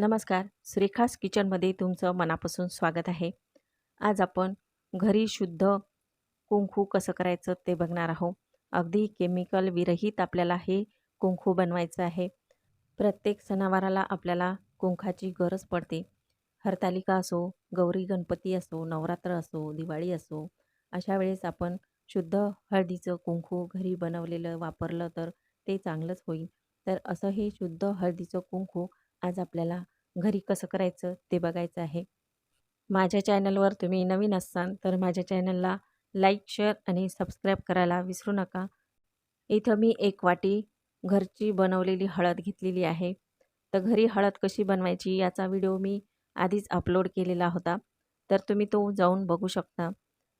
नमस्कार. श्रीखास किचनमध्ये तुमचं मनापासून स्वागत आहे. आज आपण घरी शुद्ध कुंकू कसं करायचं ते बघणार आहोत. अगदी केमिकल विरहित आपल्याला हे कुंकू बनवायचं आहे. प्रत्येक सणावाराला आपल्याला कुंखाची गरज पडते. हरतालिका असो गौरी गणपती असो नवरात्र असो दिवाळी असो अशा वेळेस आपण शुद्ध हळदीचं कुंकू घरी बनवलेलं वापरलं तर ते चांगलंच होईल. तर असं हे शुद्ध हळदीचं कुंकू आज आपल्याला घरी कसं करायचं ते बघायचं आहे. माझ्या चॅनलवर तुम्ही नवीन असाल तर माझ्या चॅनलला लाईक शेअर आणि सबस्क्राईब करायला विसरू नका. इथं मी एक वाटी घरची बनवलेली हळद घेतलेली आहे. तर घरी हळद कशी बनवायची याचा व्हिडिओ मी आधीच अपलोड केलेला होता. तर तुम्ही तो जाऊन बघू शकता.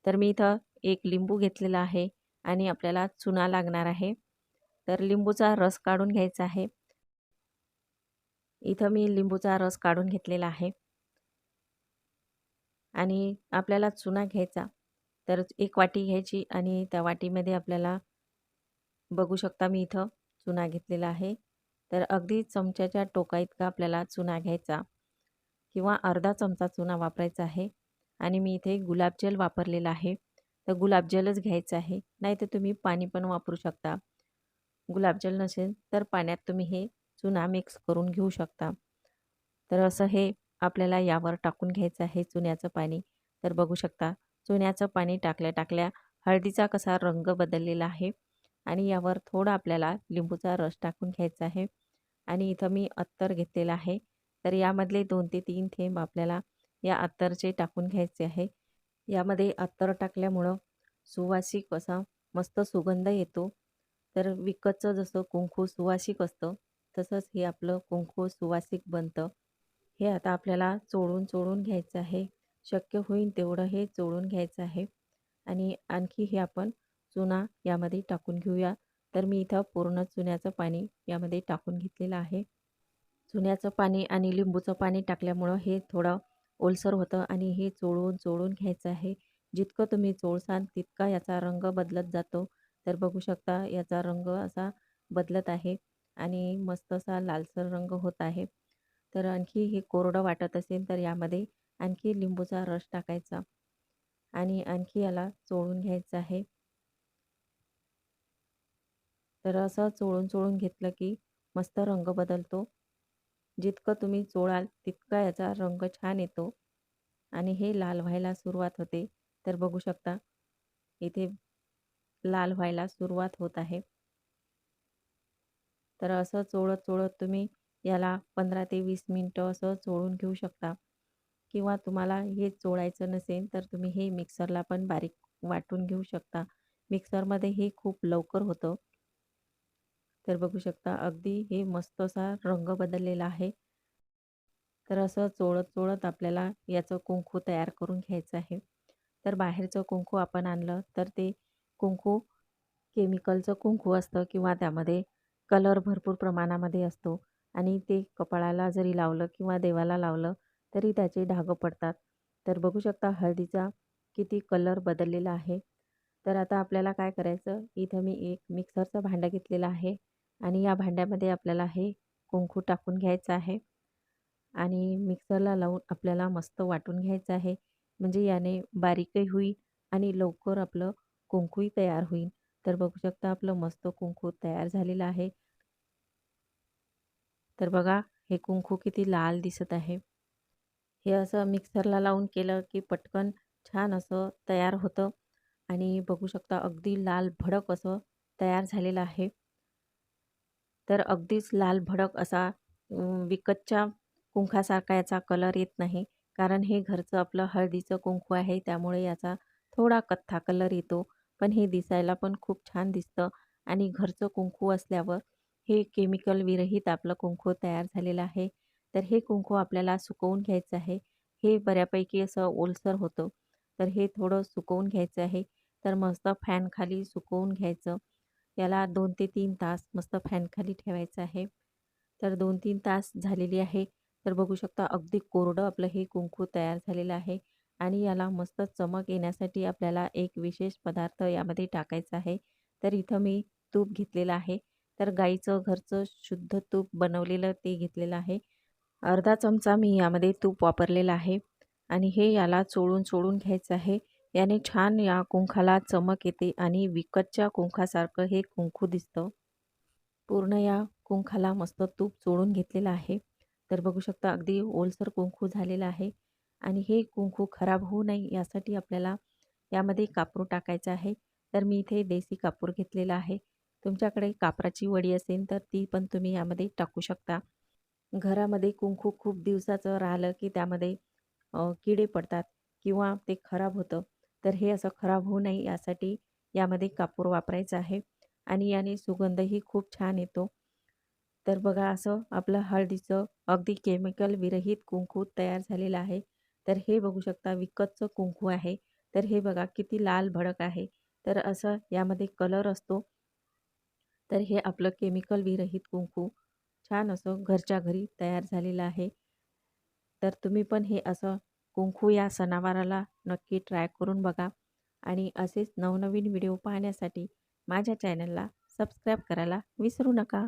तर मी इथं एक लिंबू घेतलेला आहे आणि आपल्याला चुना लागणार आहे. तर लिंबूचा रस काढून घ्यायचा आहे. इथं मी लिंबूचा रस काढून घेतलेला आहे. आणि आपल्याला चुना घ्यायचा तर एक वाटी घ्यायची आणि त्या वाटीमध्ये आपल्याला बघू शकता मी इथं चुना घेतलेला आहे. तर अगदी चमच्याच्या टोका इतका आपल्याला चुना घ्यायचा किंवा अर्धा चमचा चुना वापरायचा आहे. आणि मी इथे गुलाबजल वापरलेला आहे. तर गुलाबजलच घ्यायचं आहे. नाही तर तुम्ही पाणी पण वापरू शकता. गुलाबजल नसेल तर पाण्यात तुम्ही हे चुना मिक्स करून घेऊ शकता. तर असं हे आपल्याला यावर टाकून घ्यायचं आहे चुन्याचं पाणी. तर बघू शकता चुन्याचं पाणी टाकल्या टाकल्या हळदीचा कसा रंग बदललेला आहे आणि यावर थोडा आपल्याला लिंबूचा रस टाकून घ्यायचा आहे. आणि इथं मी अत्तर घेतलेला आहे. तर यामधले दोन ते तीन थेंब आपल्याला या अत्तरचे टाकून घ्यायचे आहे. यामध्ये अत्तर टाकल्यामुळं सुवासिक असा मस्त सुगंध येतो. तर विकतचं जसं कुंकू सुवासिक असतं तसंच हे आपलं कुंकू सुवासिक बनतं. हे आता आपल्याला चोळून चोळून घ्यायचं आहे. शक्य होईल तेवढं हे चोळून घ्यायचं आहे. आणि आणखी हे आपण चुना यामध्ये टाकून घेऊया. तर मी इथं पूर्ण चुन्याचं पाणी यामध्ये टाकून घेतलेलं आहे. चुन्याचं पाणी आणि लिंबूचं पाणी टाकल्यामुळं हे थोडं ओलसर होतं आणि हे चोळून चोळून घ्यायचं आहे. जितकं तुम्ही चोळसाल तितका याचा रंग बदलत जातो. तर बघू शकता याचा रंग असा बदलत आहे. आणि मस्त असा लालसर रंग होत आहे. तर आणखी हे कोरडं वाटत असेल तर यामध्ये आणखी लिंबूचा रस टाकायचा आणि आणखी याला चोळून घ्यायचं आहे. तर असं चोळून चोळून घेतलं की मस्त रंग बदलतो. जितकं तुम्ही चोळाल तितका याचा रंग छान येतो आणि हे लाल व्हायला सुरुवात होते. तर बघू शकता इथे लाल व्हायला सुरुवात होत आहे. तर असं चोळत चोळत तुम्ही याला पंधरा ते वीस मिनटं असं चोळून घेऊ शकता. किंवा तुम्हाला हे चोळायचं नसेल तर तुम्ही हे मिक्सरला पण बारीक वाटून घेऊ शकता. मिक्सरमध्ये हे खूप लवकर होतं. तर बघू शकता अगदी हे मस्त असा रंग बदललेला आहे. तर असं चोळत चोळत आपल्याला याचं कुंकू तयार करून घ्यायचं आहे. तर बाहेरचं कुंकू आपण आणलं तर ते कुंकू केमिकलचं कुंकू असतं किंवा त्यामध्ये कलर भरपूर प्रमाणामध्ये असतो आणि ते कपाळाला जरी लावलं किंवा देवाला लावलं तरी त्याचे डाग पडतात. तर बघू शकता हळदीचा किती कलर बदललेला आहे. तर आता आपल्याला काय करायचं? इथं मी एक मिक्सरचं भांडं घेतलेलं आहे आणि या भांड्यामध्ये आपल्याला हे कुंकू टाकून घ्यायचं आहे आणि मिक्सरला लावून आपल्याला मस्त वाटून घ्यायचं आहे. म्हणजे याने बारीकही होईल आणि लवकर आपलं कुंकूही तयार होईल. तर बघू शकता आपलं मस्त कुंकू तयार झालेलं आहे. तर बघा हे कुंकू किती लाल दिसत आहे. हे असं मिक्सरला लावून केलं की पटकन छान असं तयार होतं आणि बघू शकता अगदी लाल भडक असं तयार झालेलं आहे. तर अगदीच लाल भडक असा विकतच्या कुंखासारखा याचा कलर येत नाही. कारण हे घरचं आपलं हळदीचं कुंकू आहे त्यामुळे याचा थोडा कथ्था कलर येतो. पण हे दिसायला पण खूप छान दिसतं आणि घरचं कुंकू असल्यावर हे केमिकल विरहित आपलं कुंकू तयार झालेलं आहे. तर हे कुंकू आपल्याला सुकवून घ्यायचं आहे. हे बऱ्यापैकी असं ओलसर होतं. तर हे थोडं सुकवून घ्यायचं आहे. तर मस्त फॅनखाली सुकवून घ्यायचं. याला दोन ते तीन तास मस्त फॅनखाली ठेवायचं आहे. तर दोन तीन तास झालेली आहे. तर बघू शकता अगदी कोरडं आपलं हे कुंकू तयार झालेलं आहे. आणि याला मस्त चमक येण्यासाठी आपल्याला एक विशेष पदार्थ यामध्ये टाकायचा आहे. तर इथं मी तूप घेतलेलं आहे. तर गाईचं घरचं शुद्ध तूप बनवलेलं ते घेतलेलं आहे. अर्धा चमचा मी यामध्ये तूप वापरलेलं आहे. आणि हे याला चोळून चोळून घ्यायचं आहे. याने छान या कुंखाला चमक येते आणि विकतच्या कुंखासारखं हे कुंकू दिसतं. पूर्ण या कुंखाला मस्त तूप चोळून घेतलेलं आहे. तर बघू शकता अगदी ओलसर कुंकू झालेलं आहे. आणि हे कुंकू खराब होऊ नये यासाठी आपल्याला यामध्ये कापूर टाकायचं आहे. तर मी इथे देसी कापूर घेतलेला आहे. तुमच्याकडे कापराची वडी असेल तर ती पण तुम्ही यामध्ये टाकू शकता. घरामध्ये कुंकू खूप दिवसाचं राहिलं की त्यामध्ये किडे पडतात किंवा ते खराब होतं. तर हे असं खराब होऊ नये यासाठी यामध्ये कापूर वापरायचा आहे. आणि याने सुगंधही खूप छान येतो. तर बघा असं आपलं हळदीचं अगदी केमिकल विरहित कुंकू तयार झालेलं आहे. तर हे बघू शकता विकतचं कुंकू आहे. तर हे बघा किती लाल भडक आहे. तर असं यामध्ये कलर असतो. तर हे आपलं केमिकल विरहित कुंकू. छान असं घरच्या घरी तयार झालेलं आहे. तर तुम्ही पण हे असं कुंकू या सणावाराला नक्की ट्राय करून बघा. आणि असेच नवनवीन व्हिडिओ पाहण्यासाठी माझ्या चॅनलला सबस्क्राईब करायला विसरू नका.